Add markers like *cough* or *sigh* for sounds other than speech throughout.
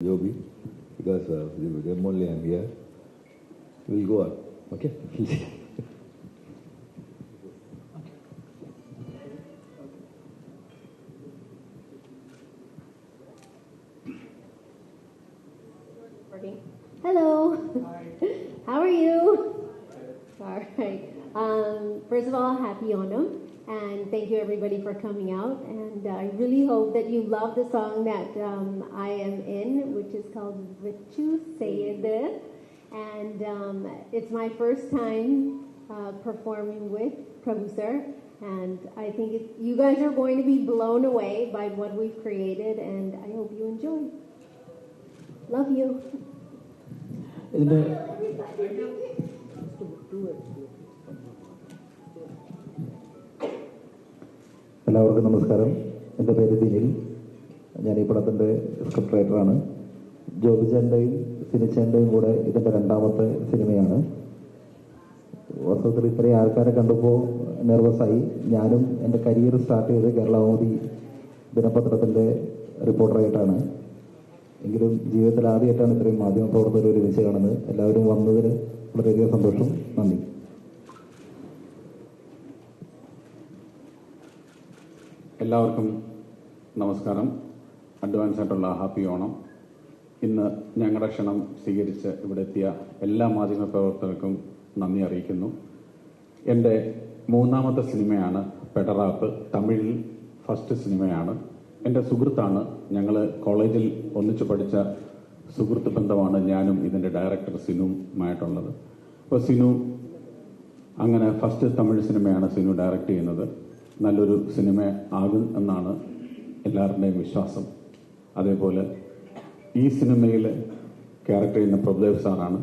Joby, because uh, them only I'm here. We'll go on, okay? *laughs* Hello. *laughs* How are you? All right. Um, first of all, happy Onam, and thank you everybody for coming out. And uh, I really hope that you love the song that um, I am in, which is called Vichu Seyede. And um, it's my first time uh, performing with producer. And I think it, you guys are going to be blown away by what we've created, and I hope you enjoy. Love you. Love you, everybody. എല്ലാവർക്കും നമസ്കാരം. എന്റെ പേര് ദിനിൽ ഞാൻ ഈ പടത്തിന്റെ script റൈറ്ററാണ് ജോബിചേന്റെയും സിനിച്ചേന്റെയും കൂടെ ഇതിന്റെ രണ്ടാമത്തെ സിനിമയാണ്. വാസ്തവത്തിൽ ഇത്രയും ആൾക്കാരെ കണ്ടപ്പോൾ നെർവസായി. ഞാനും എന്റെ കരിയർ സ്റ്റാർട്ട് ചെയ്ത് കേരളമോദി ദിനപത്രത്തിന്റെ റിപ്പോർട്ടറായിട്ടാണ്. എങ്കിലും ജീവിതത്തിൽ ആദ്യമായിട്ടാണ് ഇത്രയും മാധ്യമപ്രവർത്തകർ ഒരുമിച്ച് കാണുന്നത് എല്ലാവരും വന്നതിന് വളരെയധികം സന്തോഷം. നന്ദി. എല്ലാവർക്കും നമസ്കാരം. അഡ്വാൻസ് ആയിട്ടുള്ള ഹാപ്പി ഓണം. ഇന്ന് ഞങ്ങളുടെ ക്ഷണം സ്വീകരിച്ച് ഇവിടെ എത്തിയ എല്ലാ മാധ്യമ പ്രവർത്തകർക്കും നന്ദി അറിയിക്കുന്നു. എന്റെ മൂന്നാമത്തെ സിനിമയാണ് പെടറാപ്പ്. തമിഴിൽ ഫസ്റ്റ് സിനിമയാണ്. എന്റെ സുഹൃത്താണ് ഞങ്ങൾ കോളേജിൽ ഒന്നിച്ചു പഠിച്ച സുഹൃത്ത് ബന്ധമാണ് ഞാനും ഇതിന്റെ ഡയറക്ടർ സിനുമായിട്ടുള്ളത്. അപ്പോൾ സിനു അങ്ങനെ ഫസ്റ്റ് തമിഴ് സിനിമയാണ് സിനു ഡയറക്റ്റ് ചെയ്യുന്നത്. നല്ലൊരു സിനിമ ആകും എന്നാണ് എല്ലാവരുടെയും വിശ്വാസം. അതേപോലെ ഈ സിനിമയിൽ ക്യാരക്ടർ ചെയ്യുന്ന പ്രഭുദേവ് സാറാണ്.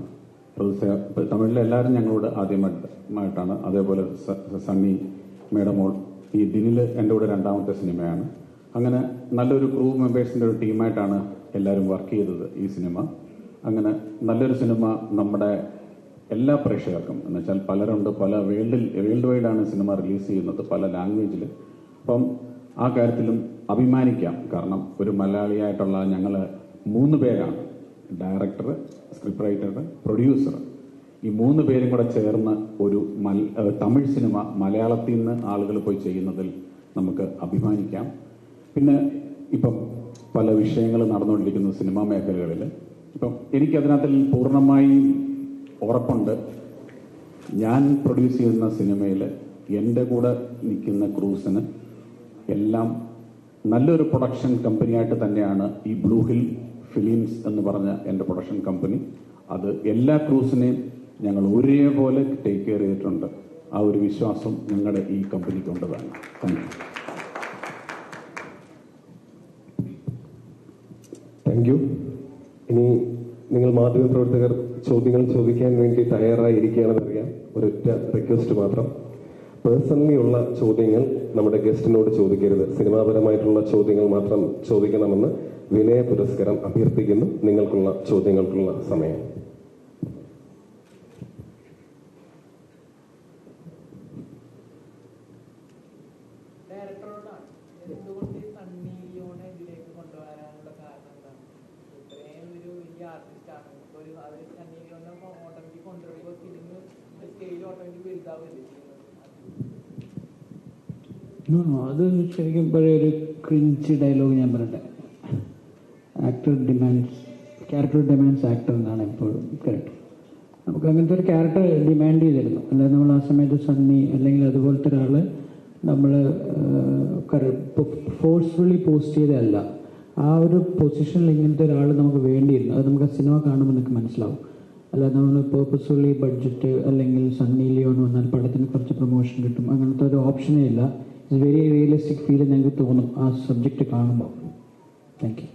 പ്രഭുദേവ് തമിഴിലെ എല്ലാവരും ഞങ്ങളോട് ആദ്യമായിട്ടാണ്. അതേപോലെ സണ്ണി മേഡമോൾ ഈ ദിനിൽ എന്റെ കൂടെ രണ്ടാമത്തെ സിനിമയാണ്. അങ്ങനെ നല്ലൊരു ക്രൂ മെമ്പേഴ്സിന്റെ ഒരു ടീമായിട്ടാണ് എല്ലാവരും വർക്ക് ചെയ്തത് ഈ സിനിമ. അങ്ങനെ നല്ലൊരു സിനിമ നമ്മുടെ എല്ലാ പ്രേക്ഷകർക്കും എന്ന് വെച്ചാൽ പലരുണ്ട് പല വേൾഡിൽ വേൾഡ് വൈഡാണ് സിനിമ റിലീസ് ചെയ്യുന്നത് പല ലാംഗ്വേജിൽ. അപ്പം ആ കാര്യത്തിലും അഭിമാനിക്കാം. കാരണം ഒരു മലയാളിയായിട്ടുള്ള ഞങ്ങൾ മൂന്ന് പേരാണ്. ഡയറക്ടർ സ്ക്രിപ്റ്റ് റൈറ്റർ പ്രൊഡ്യൂസർ ഈ മൂന്ന് പേരും കൂടെ ചേർന്ന് ഒരു തമിഴ് സിനിമ മലയാളത്തിൽ നിന്ന് ആളുകൾ പോയി ചെയ്യുന്നതിൽ നമുക്ക് അഭിമാനിക്കാം. പിന്നെ ഇപ്പം പല വിഷയങ്ങൾ നടന്നുകൊണ്ടിരിക്കുന്ന സിനിമാ മേഖലകളിൽ ഇപ്പം എനിക്കതിനകത്തിൽ പൂർണമായി ഉറപ്പുണ്ട്. ഞാൻ പ്രൊഡ്യൂസ് ചെയ്യുന്ന സിനിമയിൽ എന്റെ കൂടെ നിൽക്കുന്ന ക്രൂസിന് എല്ലാം നല്ലൊരു പ്രൊഡക്ഷൻ കമ്പനിയായിട്ട് തന്നെയാണ് ഈ ബ്ലൂ ഹിൽ ഫിലിംസ് എന്ന് പറഞ്ഞ എന്റെ പ്രൊഡക്ഷൻ കമ്പനി അത് എല്ലാ ക്രൂസിനെയും ഞങ്ങൾ ഒരേപോലെ ടേക്ക് കെയർ ചെയ്തിട്ടുണ്ട്. ആ ഒരു വിശ്വാസം ഞങ്ങളുടെ ഈ കമ്പനിക്ക് വേണം. താങ്ക് യു താങ്ക് യു ഇനി നിങ്ങൾ മാധ്യമപ്രവർത്തകർ ചോദ്യങ്ങൾ ചോദിക്കാൻ വേണ്ടി തയ്യാറായി അറിയാം ഒരൊറ്റ റിക്വസ്റ്റ് മാത്രം. പേഴ്സണലി ഉള്ള ചോദ്യങ്ങൾ നമ്മുടെ ഗസ്റ്റിനോട് ചോദിക്കരുത്. സിനിമാപരമായിട്ടുള്ള ചോദ്യങ്ങൾ മാത്രം ചോദിക്കണമെന്ന് വിനയ പുരസ്കാരം അഭ്യർത്ഥിക്കുന്നു. നിങ്ങൾക്കുള്ള ചോദ്യങ്ങൾക്കുള്ള സമയം. അത് ശരിക്കും പഴയ ഒരു ക്രിഞ്ച് ഡയലോഗ് ഞാൻ പറയട്ടെ actor demands character demands actor എന്നാണ് എപ്പോഴും കറക്റ്റ് നമുക്ക് അങ്ങനത്തെ ഒരു ക്യാരക്ടർ ഡിമാൻഡ് ചെയ്തിരുന്നു. അല്ലാതെ നമ്മൾ ആ സമയത്ത് സണ്ണി അല്ലെങ്കിൽ അതുപോലത്തെ ഒരാൾ നമ്മൾ ഫോഴ്സ്ഫുള്ളി പോസ്റ്റ് ചെയ്തതല്ല. ആ ഒരു പൊസിഷനിൽ ഇങ്ങനത്തെ ഒരാൾ നമുക്ക് വേണ്ടിയിരുന്നു. അത് നമുക്ക് ആ സിനിമ കാണുമ്പോൾ നിങ്ങൾക്ക് മനസ്സിലാവും. അല്ലാതെ നമ്മൾ പേർപ്പസ്ഫുള്ളി ബഡ്ജറ്റ് അല്ലെങ്കിൽ സണ്ണി ലിയോൺ വന്നാൽ പടത്തിന് കുറച്ച് പ്രൊമോഷൻ കിട്ടും. അങ്ങനത്തെ ഒരു ഓപ്ഷനേ ഇല്ല. വെരി റിയലിസ്റ്റിക് ഫീൽ ഞങ്ങൾക്ക് തോന്നും ആ സബ്ജക്റ്റ് കാണുമ്പോൾ താങ്ക് യു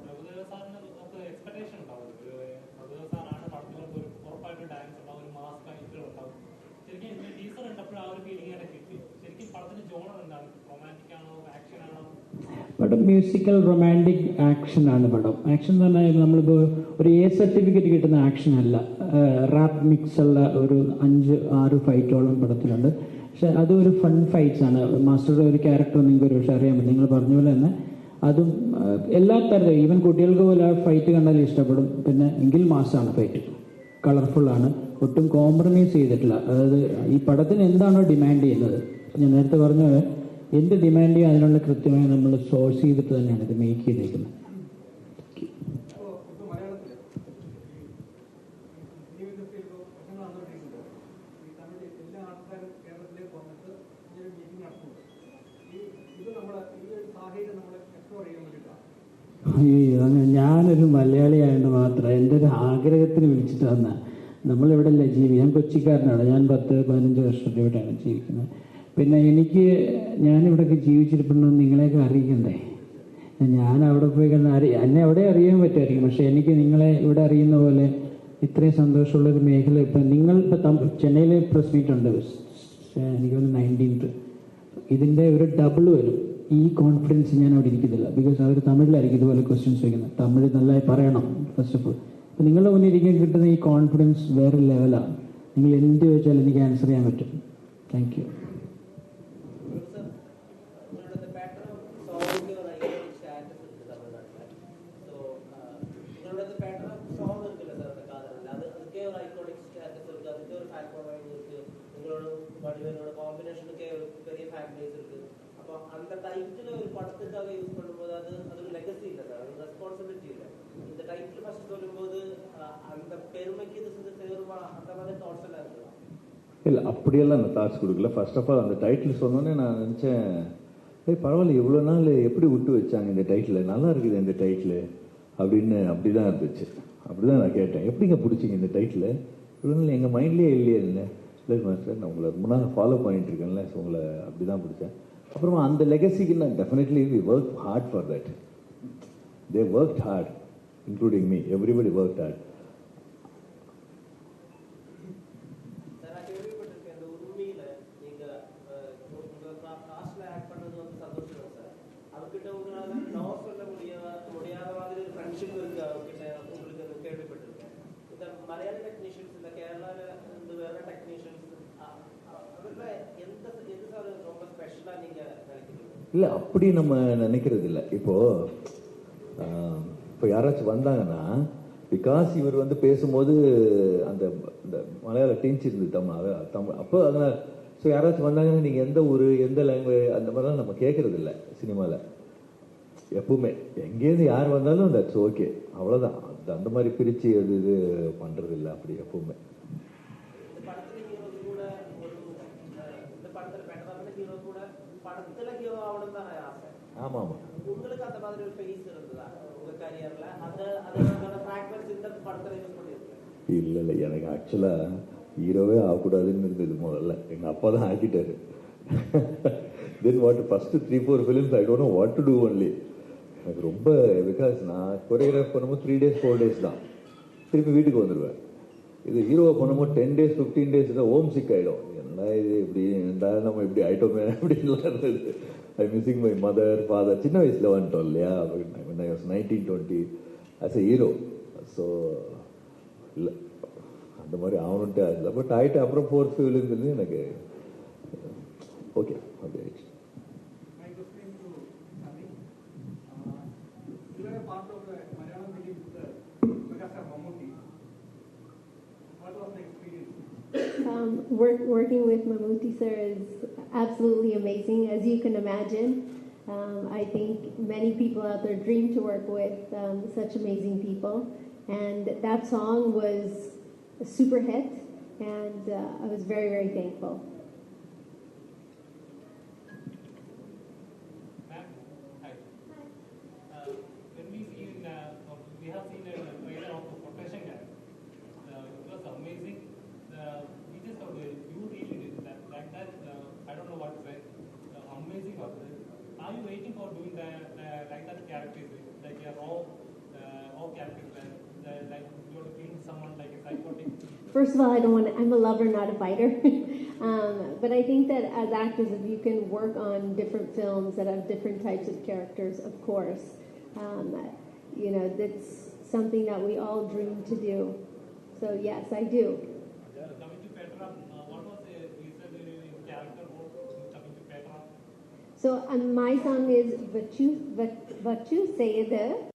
പ്രഭുദേവ സാറിന് നമുക്ക് എക്സ്പെക്ടേഷൻ ഉണ്ടാവും ഒരു പ്രഭുദേവ സാറാണ് പടത്തിൽ ഒരു ഉറപ്പായിട്ട് ഡാൻസ് ഉണ്ടാവും ഒരു മാസ് ഫൈറ്റുകൾ ഉണ്ടാവും ശരിക്കും ഇതിന്റെ ടീസർ കണ്ടപ്പോൾ ആ ഒരു ഫീലിംഗ് ആയിട്ട് കിട്ടി ശരിക്കും പടത്തിന്റെ ജോണർ എന്താണ് റൊമാന്റിക് ആണോ ആക്ഷൻ ആണോ പടം. മ്യൂസിക്കൽ റൊമാന്റിക് ആക്ഷൻ ആണ് പടം. ആക്ഷൻ എന്ന് പറഞ്ഞാൽ നമ്മളിപ്പോൾ ഒരു എ സർട്ടിഫിക്കറ്റ് കിട്ടുന്ന ആക്ഷൻ അല്ല. റാപ്പ് മിക്സ് ഉള്ള ഒരു അഞ്ച് ആറ് ഫൈറ്റോളം പടത്തിലുണ്ട്. പക്ഷെ അത് ഒരു ഫൺ ഫൈറ്റ്സ് ആണ്. മാസ്റ്ററുടെ ഒരു ക്യാരക്ടർ നിങ്ങൾക്ക് ഒരു പക്ഷേ അറിയാൻ പറ്റും. നിങ്ങൾ പറഞ്ഞ പോലെ തന്നെ അതും എല്ലാ തരത്തിലും. ഈവൻ കുട്ടികൾക്ക് പോലെ ആ ഫൈറ്റ് കണ്ടാൽ ഇഷ്ടപ്പെടും. പിന്നെ എങ്കിൽ മാസമാണ് ഫൈറ്റ് കളർഫുള്ളാണ് ഒട്ടും കോംപ്രമൈസ് ചെയ്തിട്ടില്ല. അതായത് ഈ പടത്തിന് എന്താണോ ഡിമാൻഡ് ചെയ്യുന്നത്? ഞാൻ നേരത്തെ പറഞ്ഞ പോലെ എന്ത് ഡിമാൻഡ് ചെയ്യും അതിനുള്ള കൃത്യമായി നമ്മൾ സോഴ്സ് ചെയ്തിട്ട് തന്നെയാണ് ഇത് മേക്ക് ചെയ്തേക്കുന്നത്. ഞാനൊരു മലയാളി മലയാളിയായതുകൊണ്ട് മാത്രം എന്റെ ഒരു ആഗ്രഹത്തിന് വിളിച്ചിട്ട് വന്ന നമ്മളിവിടെ അല്ലേ ജീവി ഞാൻ കൊച്ചിക്കാരനാണ്. ഞാൻ പത്ത് പതിനഞ്ച് വർഷത്തെ ഇവിടെയാണ് ജീവിക്കുന്നത്. പിന്നെ എനിക്ക് ഞാനിവിടെയൊക്കെ ജീവിച്ചിരിപ്പുണ്ടെന്ന് നിങ്ങളെയൊക്കെ അറിയിക്കണ്ടേ? ഞാൻ അവിടെ പോയി കഴിഞ്ഞാൽ അറി എന്നെ അവിടെ അറിയാൻ പറ്റുമായിരിക്കും. പക്ഷെ എനിക്ക് നിങ്ങളെ ഇവിടെ അറിയുന്ന പോലെ ഇത്രയും സന്തോഷമുള്ള ഒരു മേഖല ഇപ്പം നിങ്ങൾ ഇപ്പം ചെന്നൈയിൽ പ്രസ് മീറ്റ് ഉണ്ട് എനിക്ക് തോന്നുന്നു നയന്റീൻത്ത്. ഇതിന്റെ ഒരു ഡബിൾ വരും. ഈ കോൺഫിഡൻസ് ഞാൻ അവിടെ ഇരിക്കുന്നില്ല ബിക്കോസ് അവർ തമിഴിലായിരിക്കും ഇതുപോലെ ക്വസ്റ്റ്യൻസ് ചോദിക്കുന്നത്. തമിഴ് നല്ലതായി പറയണം ഫസ്റ്റ് ഓഫ് ഓൾ അപ്പം നിങ്ങളുടെ മുന്നിൽ ഇരിക്കാൻ കിട്ടുന്ന ഈ കോൺഫിഡൻസ് വേറെ ലെവലാണ് നിങ്ങൾ എന്ത് ചോദിച്ചാലും എനിക്ക് ആൻസർ ചെയ്യാൻ പറ്റും. താങ്ക് യു பட் வடிவனோட காம்பினேஷனுக்கே ஒரு பெரிய ஃபேன் பேஸ் இருக்கு அப்போ அந்த டைட்டில் ஒரு படத்துக்காக யூஸ் பண்ணும்போது அது அது ஒரு லெகசி இல்லை சார் அது ரெஸ்பான்சிபிலிட்டி இல்லை இந்த டைட்டில் ஃபர்ஸ்ட் சொல்லும்போது அந்த பெருமைக்கு இது செஞ்சு சேருமா அந்த மாதிரி தாட்ஸ் எல்லாம் இருக்கலாம் இல்லை அப்படியெல்லாம் நான் தாட்ஸ் கொடுக்கல ஃபர்ஸ்ட் ஆஃப் ஆல் அந்த டைட்டில் சொன்னோன்னே நான் நினச்சேன் ஏய் பரவாயில்ல இவ்வளோ நாள் எப்படி விட்டு வச்சாங்க இந்த டைட்டில் நல்லா இருக்குது இந்த டைட்டில் அப்படின்னு அப்படி தான் இருந்துச்சு அப்படி தான் நான் கேட்டேன் எப்படிங்க பிடிச்சிங்க இந்த டைட்டில் இவ்வளோ நாள் எங்கள் மைண்ட்லேயே இல்லையே இல்லை இல்லை மாஸ்டர் நான் உங்களை ரொம்ப நாள் ஃபாலோ பண்ணிட்டு இருக்கேன்ல ஸோ உங்களை அப்படி தான் பிடிச்சேன். அப்புறமா அந்த லெகசிக்கு நான் definitely we work hard for that they work hard including me everybody work hard sir நான் கேள்விப்பட்டிருக்கேன் இந்த உண்மையில நீங்க அஹ், உங்க காஸ்ட்ல ஆட் பண்ணது வந்து சந்தோஷம் சார் அவர்கிட்ட உங்களால நோ சொல்ல முடியாத முடியாத மாதிரி ஒரு ஃப்ரெண்ட்ஷிப் இருக்கு அவர்கிட்ட உங்களுக்கு நான் கேள்விப்பட்டிருக்கேன் இந்த மலையாள டெக்னீஷியன்ஸ் இந்த கேரளால இந்த வேற டெக்னீஷியன்ஸ் அவர்ல எந்த எது சார் ரொம்ப ஸ்பெஷலா நீங்க நினைக்கிறீங்க இல்லை அப்படி நம்ம நினைக்கிறது இல்லை இப்போ ஆஹ், இப்போ யாராச்சும் வந்தாங்கன்னா பிகாஸ் இவர் வந்து பேசும்போது அந்த இந்த மலையாள டீஞ்சு இருந்தது தமிழ் தமிழ் அப்போ அதனால் ஸோ யாராச்சும் வந்தாங்கன்னா நீங்கள் எந்த ஊர் எந்த லாங்குவேஜ் அந்த மாதிரிலாம் நம்ம கேட்கறது இல்லை சினிமாவில் எப்பவுமே. எங்கேருந்து யார் வந்தாலும் தட்ஸ் ஓகே அவ்வளோதான் அந்த அந்த மாதிரி பிரித்து அது இது பண்ணுறது இல்லை அப்படி எப்பவுமே இந்த படத்துல ஹீரோக்கு கூட ஒரு அஹ், இந்த படத்துல பெட்டரான ஹீரோ கூட படத்துல ஹீரோ ஆகணும் தான் ஆசை ஆமாம். ஆமாம் உங்களுக்கு அந்த மாதிரி ஒரு ஃபேஸ் இருந்ததா? உங்க கரியர்ல அது அதோட ஃபிராக்மெண்ட்ஸ் இந்த படத்துல யூஸ் பண்ணிருக்கீங்க இல்லை இல்லை. எனக்கு ஆக்சுவலாக ஹீரோவே ஆகக்கூடாதுன்னு இருந்தது முதல்ல. எங்கள் அப்பா தான் ஆக்கிட்டாரு. Then what first three four films I don't know what to do only எனக்கு ரொம்ப பிகாஸ் நான் கொரியோகிராஃப் பண்ணும்போது த்ரீ டேஸ் ஃபோர் டேஸ் தான். திருப்பி வீட்டுக்கு வந்துடுவேன் இது ஹீரோவை பண்ணும்போது டென் டேஸ் ஃபிஃப்டீன் டேஸ் தான் ஹோம் சிக் ஆகிடும் என்ன இது இப்படி என்னடா நம்ம இப்படி ஆயிட்டோமே அப்படின்லாம் இருந்தது. I missing my mother father சின்ன வயசில் வந்துட்டோம் இல்லையா nineteen twenty as a hero so இல்லை அந்த மாதிரி ஆகணுன்ட்டு இல்லை பட் ஆகிட்டு அப்புறம் ஃபோர்த் ஃபிலிம்ங்கிறது எனக்கு ஓகே அப்படி ஆயிடுச்சு My question to Sami. Uh, you are a part of the Malayalam film uh, Megastar Mammootty. What Um, work, working with Mammootty sir is absolutely amazing, as you can imagine. Um, I think many people out there dream to work with um, such amazing people. And that song was a super hit, and uh, I was very, very thankful. Ma'am, hi. Uh, When we see in, uh, we have seen a trailer of the protection guy. Uh, It was amazing. Uh, We just thought, uh, you really did that, like that, uh, I don't know what to say. Uh, Amazing was it. Are you waiting for doing that, uh, like that characters, like raw, uh, raw characters, like, uh, like you someone like a psychotic? First of all, I don't want to, I'm a lover, not a fighter. *laughs* um, but I think that as actors, if you can work on different films that have different types of characters, of course, um, you know, that's something that we all dream to do. So, yes, I do. Coming to Petra, uh, what was the reason in character role coming to Petra? So um, my song is Vachu, Vachu Sayada